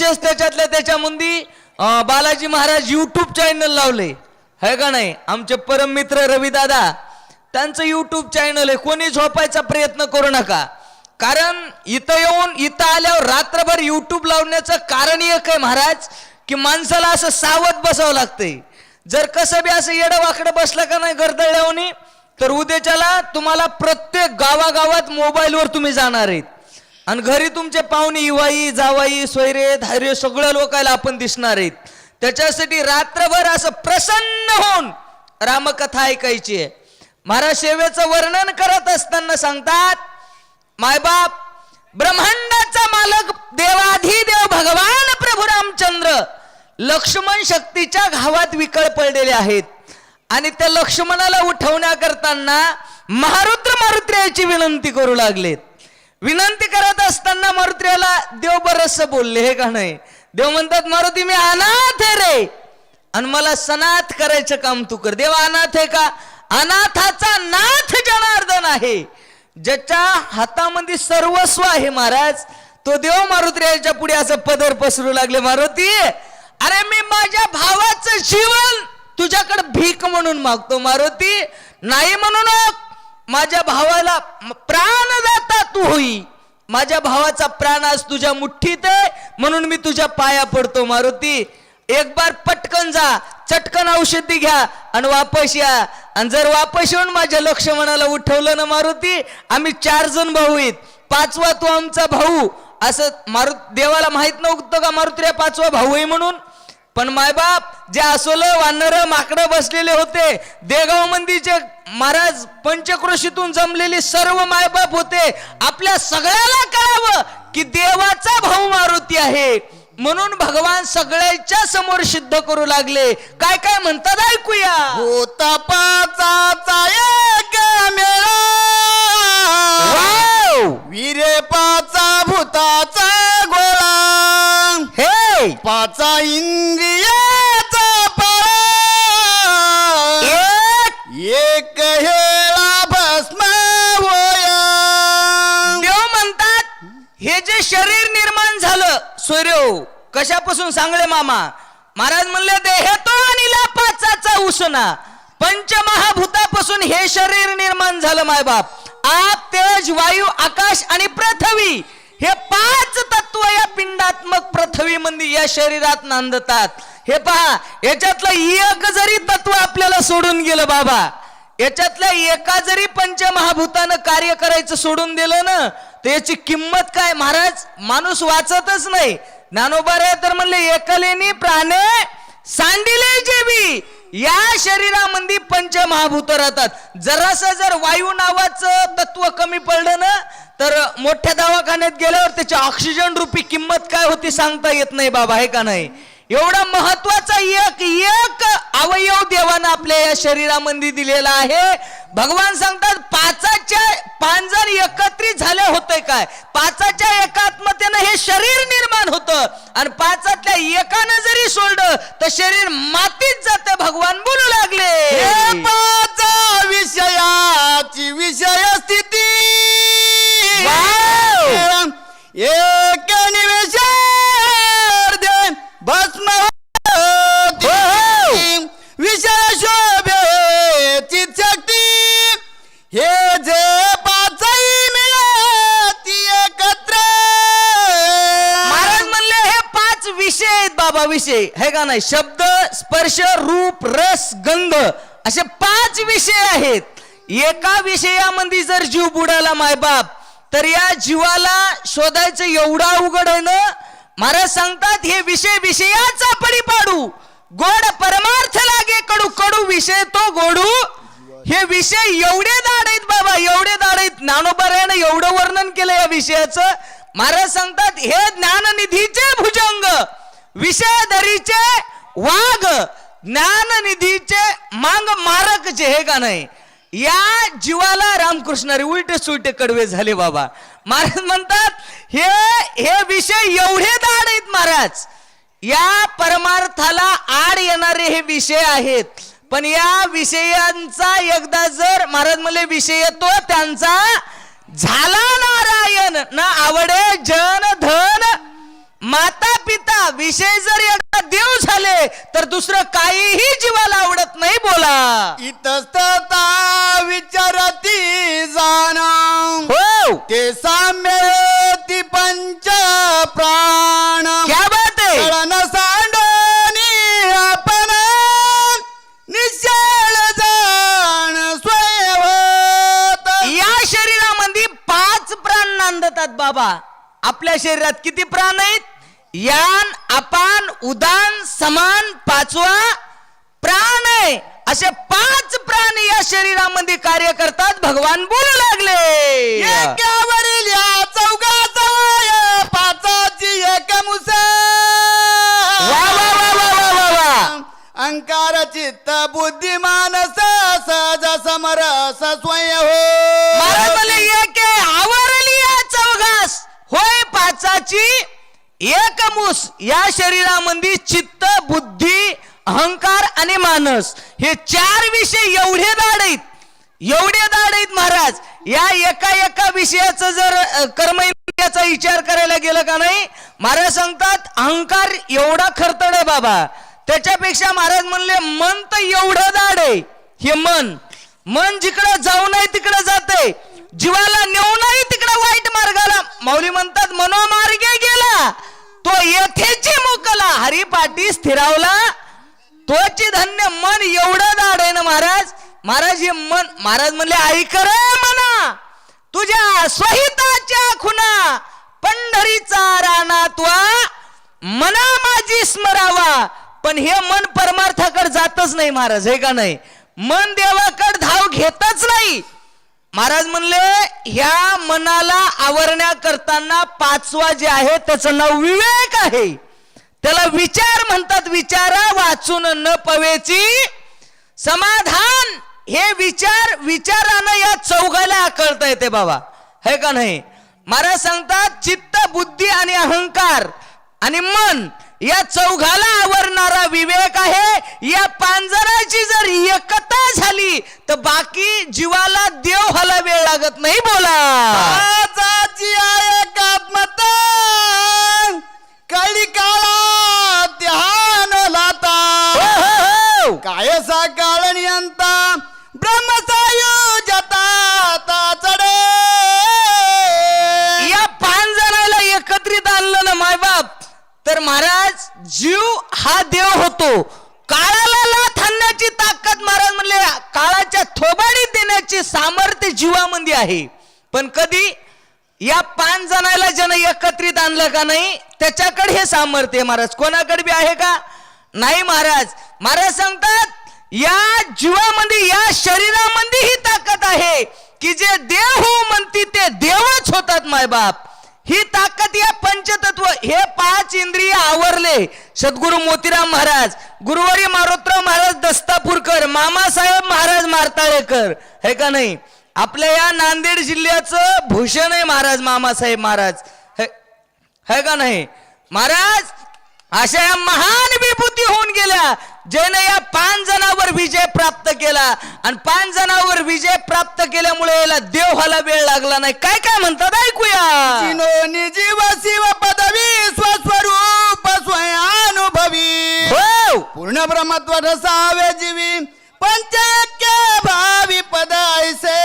विशेष त्याच्यातल्या त्याच्यामध्ये बालाजी महाराज युट्यूब चॅनल लावले. है का नाही? आमचे परम मित्र रविदादा त्यांचं युट्यूब चॅनल आहे. कोणी झोपायचा प्रयत्न करू नका. कारण इथं येऊन इथं आल्यावर रात्रभर युट्यूब लावण्याचं कारण एक आहे महाराज की माणसाला असं सावध बसावं लागतंय. जर कसं बी असं येडं वाकडं बसलं का नाही गर्दळ्यावनी तर उद्याच्याला तुम्हाला प्रत्येक गावागावात मोबाईलवर तुम्ही जाणार आहेत. आणि घरी तुमचे पाहुणे इवाई जावाई सोयरे धार्य सगळ्या लोकांना आपण दिसणार आहेत. त्याच्यासाठी रात्रभर असं प्रसन्न होऊन रामकथा ऐकायची आहे. महाराज सेवेचं वर्णन करत असताना सांगतात मायबाप ब्रह्मांडाचा मालक देवाधिदेव भगवान प्रभू रामचंद्र लक्ष्मण शक्तीच्या घावात विकळ पडलेले आहेत. आणि त्या लक्ष्मणाला उठवण्याकरताना महारुद्र मारुत्र्याची विनंती करू लागलेत. विनंती करत असताना मारुत्र्याला देव बरस बोलले हे गाणं आहे देव म्हणतात मारुती मी अनाथ आहे रे. आणि मला सनाथ करायचं काम तू कर. देव अनाथ आहे का? अनाथाचा नाथ जनार्दन आहे. ज्याच्या हातामध्ये सर्वस्व आहे महाराज तो देव मारुती याच्यापुढे असं पदर पसरू लागले मारुती अरे मी माझ्या भावाचं जीवन तुझ्याकडे भीक म्हणून मागतो मारुती. नाही म्हणून माझ्या भावाला प्राणदाता तू होई. माझ्या भावाचा प्राण आज तुझ्या मुठ्ठीत आहे. म्हणून मी तुझ्या पाया पडतो मारुती. एक बार पटकन जा. चटकन औषधी घ्या आणि वापस या. आणि जर वापस येऊन माझ्या लक्ष्मणाला उठवलं ना मारुती आम्ही चार जण भाऊ आहेत. पाचवा तो आमचा भाऊ. असं मारु देवाला माहीत नव्हतं का मारुती पाचवा भाऊ आहे म्हणून? पण मायबाप जे असोलं वानर माकडं बसलेले होते देगाव मंदीचे महाराज पंचक्रोशीतून जमलेले सर्व मायबाप होते. आपल्या सगळ्याला कळावं की देवाचा भाऊ मारुती आहे. म्हणून भगवान सगळ्याच्या समोर सिद्ध करू लागले. काय काय म्हणतात? ऐकूया. भूतपाचा एक मेळा! विरे पाचा भूताचा हे पाचा इंद्रियाचा पाळा. एक. हेळा भस्म होया. देव म्हणतात हे जे शरीर निर्माण झालं सूर्यो कशापासून सांगले मामा? महाराज म्हणले देह तो आणि पाचाचा उसना. पंचमहाभूतापासून हे शरीर निर्माण झालं मायबाप. आप तेज वायू आकाश आणि पृथ्वी. हे पाच तत्व या पिंडात्मक पृथ्वीमध्ये या शरीरात नांदतात. हे पहा याच्यातलं एक जरी तत्व आपल्याला सोडून गेलं बाबा याच्यातल्या एका जरी पंचमहाभूतानं कार्य करायचं सोडून दिलं ना तर याची किंमत काय? महाराज माणूस वाचतच नाही. ज्ञानोबा तर म्हणले एकलेनी प्राणे सांडिले जेवी या शरीरामध्ये पंचमहाभूत राहतात. जरास जर वायू नावाचं तत्व कमी पडलं ना तर मोठ्या दवाखान्यात गेल्यावर त्याची ऑक्सिजन रूपी किंमत काय होती सांगता येत नाही बाबा आहे का नाही? एवढा महत्त्वाचा एक एक अवयव देवानं आपल्या या शरीरामध्ये दिलेला आहे. भगवान सांगतात पाचाच्या पाच जर एकत्रित झाले होते काय? पाचाच्या एकात्मतेनं हे शरीर निर्माण होतं. आणि पाचातल्या एकानं जरी सोडलं तर शरीर मातीत जात भगवान बोलू लागले. पाचा विषयाची विषय स्थिती! एक निवेशार्धे भस्म. हो, हो. विषय शोभेची शक्ती. हे जे पाचही मिळती एकत्र. महाराज म्हणले हे पाच विषय आहेत बाबा विषय. हे का नाही? शब्द स्पर्श रूप रस गंध असे पाच विषय आहेत. एका विषयामध्ये जर जीव बुडाला मायबाप तर या जीवाला शोधायचं एवढा अवघड आहे ना? महाराज सांगतात हे विषय विषयाचा पडी पाडू गोड परमार्थ लागे कडू कडू विषय तो गोडू. हे विषय एवढे दाड आहेत बाबा एवढे दाड आहेत. ज्ञानोबऱ्यानं एवढं वर्णन केलं या विषयाचं. महाराज सांगतात हे ज्ञाननिधीचे भुजंग. विषय धरीचे वाघ. ज्ञाननिधीचे मांग मारक जे हे का नाही? या जीवाला रामकृष्णारे उलटे सुलटे कडवे झाले बाबा. महाराज म्हणतात हे हे विषय एवढे दाड आहेत महाराज. या परमार्थाला आड येणारे हे विषय आहेत. पण या विषयांचा एकदा जर महाराज म्हणले विषय तो त्यांचा झाला नारायण. ना आवडे जन धन माता पिता विषय जर एकदा देव झाले तर दुसरं काहीही जीवाला आवडत नाही बोला. इतस्तता विचारती जाणा. हो. ते साम्य ती पंच प्राण क्या बात आहे. कळण सांडोनी आपण. निश्चळ जाण स्वयंवत. या शरीरामध्ये पाच प्राण नांदतात बाबा. आपल्या शरीरात किती प्राण आहेत? यान अपान उदान समान पाचवा प्राण आहे. असे पाच प्राण या शरीरामध्ये कार्य करतात. भगवान बोलू लागले. एकावरील या चौघाचा वय पाचाची एक मुसा. वा वा वा वा वा वा वा. अंकार चित्त बुद्धी मानस सहज समरस स्वयं महाराज हो. म्हणले एक आवरली या चौघास. होय पाचाची एकमुस या शरीरामध्ये चित्त बुद्धी अहंकार आणि मानस हे चार विषय एवढे दाड आहेत. एवढे दाड आहेत महाराज. या एका एका विषयाचं जर कर्म याचा विचार करायला गेलं का नाही महाराज सांगतात अहंकार एवढा खरतड आहे बाबा. त्याच्यापेक्षा महाराज म्हणले मन तर एवढं दाड आहे. हे मन. मन जिकडं जाऊ नाही तिकडं जाते जीवाला नेऊ नाही तिकडं वाईट मार्गाला. माऊली म्हणतात मनोमार्गे गेला. तो येथेची मुकला. हरिपाठी स्थिरावला. तोची धन्य मन एवढं दाड आहे ना महाराज. महाराज हे मन महाराज म्हणले ऐकर रे मना. तुझ्या स्वहिताच्या खुना. पंढरीचा राणा तुवा मना माझी स्मरावा. पण हे मन परमार्थाकडे जातच नाही महाराज हे का नाही? मन देवाकड धाव घेतच नाही. महाराज म्हणले ह्या मनाला आवरण्या करताना पाचवा जे आहे त्याचं नाव विवेक आहे. त्याला विचार म्हणतात विचारा वाचून न पवेची समाधान. हे विचार विचारानं या चौघाला आकळता येते बाबा. हे का नाही? महाराज सांगतात चित्त बुद्धी आणि अहंकार आणि मन या चौघाला आवरणारा विवेक आहे. या पांजराची जर एकता झाली तर बाकी जीवाला देव व्हायला वेळ लागत नाही बोला. आजाची आहे एकात्मता कळी काळा ध्यान लाता. हो, हो, हो. काय सा काळ नियंता ब्रह्मसायुजता चढे. या पाच जणाला एकत्रित आणलं ना मायबाप तर महाराज जीव हा देव होतो. काळाला लाथ आणण्याची ताकद महाराज म्हणले काळाच्या थोबाडी देण्याचे सामर्थ्य जीवामध्ये आहे. पण कधी या पाच जणाला ज्यानं एकत्रित आणलं का नाही त्याच्याकडे हे सामर्थ्य आहे महाराज. कोणाकडे बी आहे का? नाही महाराज. महाराज सांगतात या जीवामध्ये या शरीरामध्ये ही ताकद आहे. की जे देव हो म्हणती ते देवच होतात मायबाप. ही ताकद या पंचतत्व हे पाच इंद्रिय आवरले. सद्गुरु मोतीराम महाराज गुरुवारी मारोतराव महाराज दस्तापूरकर मामासाहेब महाराज मारताळेकर हे का नाही? आपल्या या नांदेड जिल्ह्याचं भूषण आहे महाराज मामासाहेब महाराज. हे है का नाही? महाराज अशा या महान विभूती होऊन गेल्या ज्याने या पाच जणांवर विजय प्राप्त केला. आणि पाच जणांवर विजय प्राप्त केल्यामुळे याला देव व्हायला वेळ लागला नाही. काय काय म्हणतात? ऐकूया. जीव शिव पदवी स्वस्वरूप स्वयानुभवी. हो. पूर्ण ब्रह्मत्व रसावे जीवी. पंचक्य भावी पद ऐसे.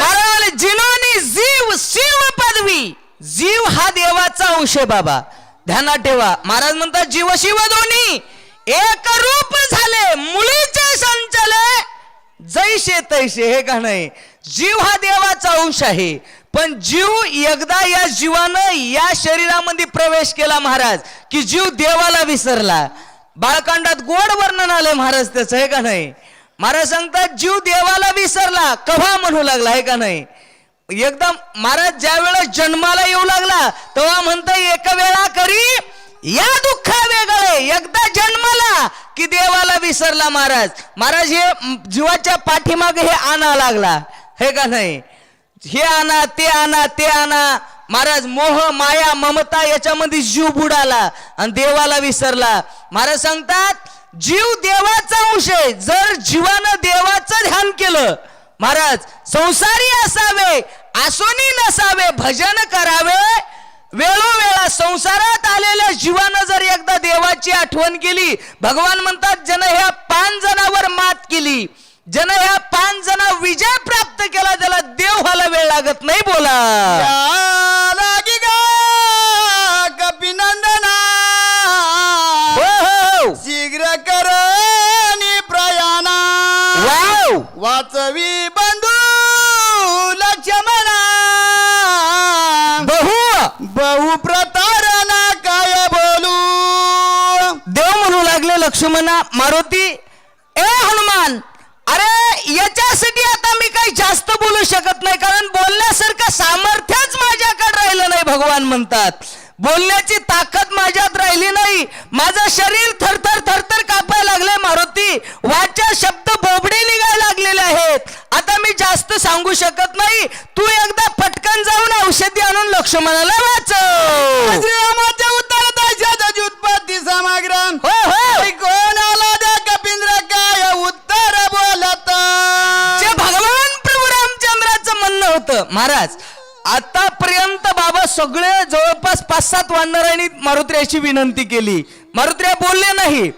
महाराज जिनोनी जीव शिव पदवी जीव हा देवाचा अंश आहे बाबा. ध्यानात ठेवा. महाराज म्हणतात जीव शिव दोन्ही एक रूप झाले. मुलीचे संचले जैसे तैसे. हे का नाही? जीव हा देवाचा अंश आहे. पण जीव एकदा या जीवानं या शरीरामध्ये प्रवेश केला महाराज की जीव देवाला विसरला. बाळकांडात गोड वर्णन आलंय महाराज त्याचं हे का नाही? महाराज सांगतात जीव देवाला विसरला. कव्हा म्हणू लागला हे का नाही? एकदम महाराज ज्या वेळेस जन्माला येऊ लागला तेव्हा म्हणता एक वेळा करी या दुःखा वेगळे एकदा जन्माला की देवाला विसरला महाराज. महाराज हे जीवाच्या पाठीमागे हे आणा लागला हे का नाही? हे आणा ते आणा ते आणा. महाराज मोह माया ममता याच्यामध्ये जीव बुडाला आणि देवाला विसरला. महाराज सांगतात जीव देवाचा अंश आहे. जर जीवानं देवाचं ध्यान केलं महाराज संसारी असावे आसोनी नसावे भजन करावे. वेळोवेळा संसारात आलेल्या जीवानं जर एकदा देवाची आठवण केली भगवान म्हणतात जन ह्या पाच जणावर मात केली. जन ह्या पाच जणा विजय प्राप्त केला त्याला देव व्हायला वेळ लागत नाही बोला. कपिनंदना हो, हो. शीघ्र करणी प्रयाणा. वाचवी म्हणा मारुती ए हनुमान! अरे याच्यासाठी आता मी काही जास्त बोलू शकत नाही कारण बोलण्यासारखं सामर्थ्यच माझ्याकडे राहिलं नाही भगवान म्हणतात. बोलण्याची ताकद माझ्यात राहिली नाही. माझं शरीर थरथर थरथर कापायला लागले मारुती. वाचा शब्द बोबडे निघायला लागलेले आहेत. आता मी जास्त सांगू शकत नाही. तू एकदा पटकन जाऊन औषधी आणून लक्ष्मणाला वाचव. महाराज आतापर्यंत बाबा सगळे जवळपास पाच सात वानरांनी मारुत्र्याची विनंती केली. मारुत्र्या बोलले नाही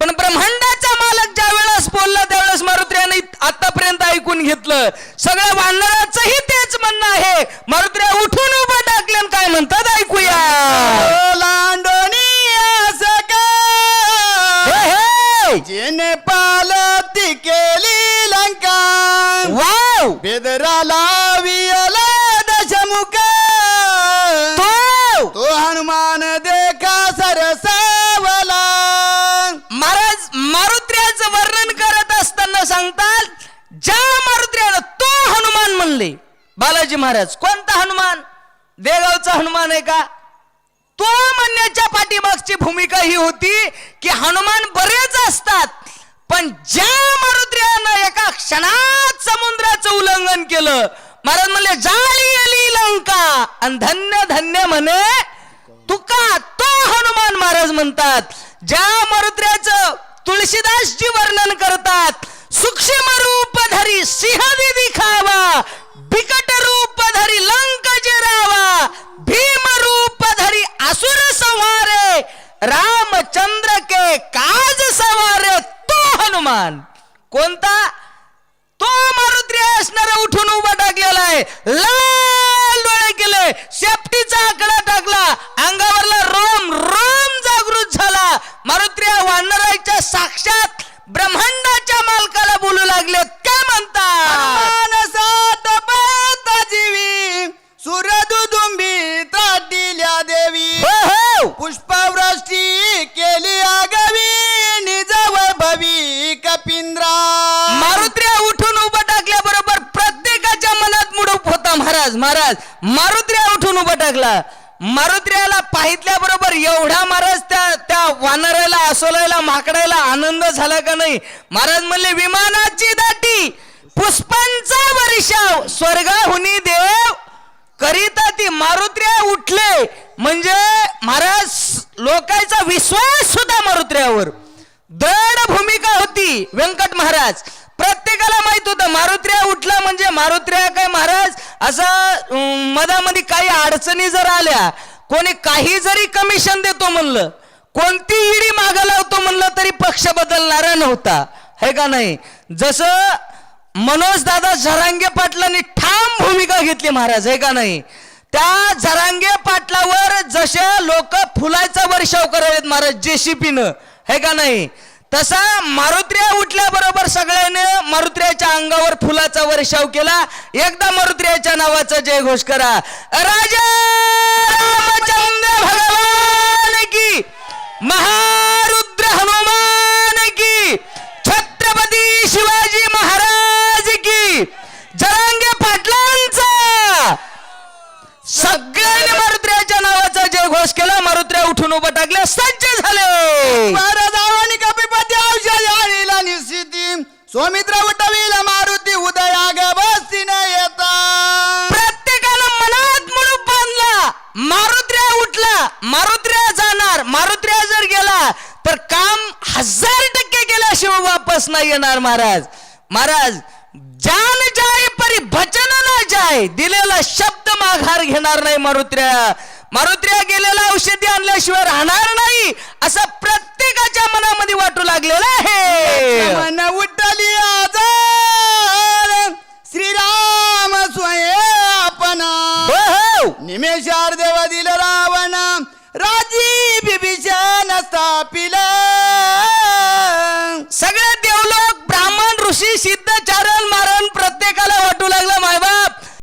पण ब्रह्मांडाचा मालक ज्या वेळेस बोलला त्यावेळेस मारुत्र्याने आतापर्यंत ऐकून घेतलं. सगळ्या वानराचंही तेच म्हणणं आहे. मारुत्र्या उठून उभं टाकले आणि काय म्हणतात ऐकूया. लांडोनी. जेने पालती केली लंका. वाव! बेदराला हनुमान बालाजी महाराज कोणता हनुमान? देगावचा हनुमान आहे का? तो म्हणण्याच्या पाठीमागची भूमिका ही होती की हनुमान बरेच असतात पण ज्या मारुद्र्यानं एका क्षणात समुद्राचं उल्लंघन केलं महाराज म्हणले जाळी अली लंका आणि धन्य धन्य म्हणे तुका तो हनुमान महाराज म्हणतात ज्या मारुद्र्याचं तुळशीदासजी वर्णन करतात सूक्ष्म रूप धरी सिंहदी दिखावा बिकट रूप धरी लंक जिरावा भीम रूप धरी असुर संहारे रामचंद्र के काज सवारे तो हनुमान. कोणता? तो मारुत्री असणारा उठून उभा टाकलेला आहे. लाल डोळे केले शेपटीचा आकडा टाकला अंगावरला रोम रोम जागृत झाला. मारुत्र्या वानराच्या साक्षात ब्रह्मांडाच्या मालकाला बोलू लागले काय पाहता जीवी सुरदुदुंबी ताटिल्या देवी. हो हो. पुष्पवृष्टी केली आगवी निजवळ भवी कपिंद्रा. मारुत्र्या उठून उभं टाकल्याबरोबर प्रत्येकाच्या मनात मुडूप होता महाराज महाराज. मारुत्र्या उठून उभं टाकला. मारुद्र्याला पाहितल्याबरोबर एवढा महाराज त्या त्या वानराला असोलायला माकडायला आनंद झाला का नाही? महाराज म्हणले विमानाची दाटी पुष्पांचा वर्षाव स्वर्गाहुनी देव करिता ती मारुद्र्या उठले. म्हणजे महाराज लोकांचा विश्वास सुद्धा मारुद्र्यावर दृढ भूमिका होती व्यंकट महाराज. प्रत्येकाला माहीत होतं मारुत्र्या उठला म्हणजे मारुत्र्या काय महाराज? असं मधामध्ये काही अडचणी जर आल्या कोणी काही जरी कमिशन देतो म्हणलं कोणती इडी मागं लावतो म्हणलं तरी पक्ष बदलणारा नव्हता. हे का नाही? जसं मनोज दादा झरांगे पाटलांनी ठाम भूमिका घेतली महाराज हे का नाही? त्या झरांगे पाटलावर जसे लोक फुलाचा वर्षाव करावेत महाराज जेसीपीनं हे का नाही? तसा मारुत्र्या उठल्याबरोबर सगळ्यांनी मारुत्र्याच्या अंगावर फुलाचा वर्षाव केला. एकदा मारुत्र्याच्या नावाचा जय घोष करा. राजा रामचंद्र भगवान की महारुद्र हनुमान की छत्रपती शिवाजी महाराज की जरांगे पाटलांचा सगळ्या येणार महाराज. महाराज जान जाय परी भजन ना जाय दिलेला शब्द माघार घेणार नाही मारुत्र्या. मारुत्र्या गेलेला औषधी आणल्याशिवाय राहणार नाही असं प्रत्येकाच्या मनामध्ये वाटू लागलेलं आहे. मन उठली आजार श्रीराम स्वयं आपणा. निमेषार देव दिल रावण. राजी बिभीषण स्थापिल सिद्ध चरण मारण प्रत्येकाला वाटू लागलं.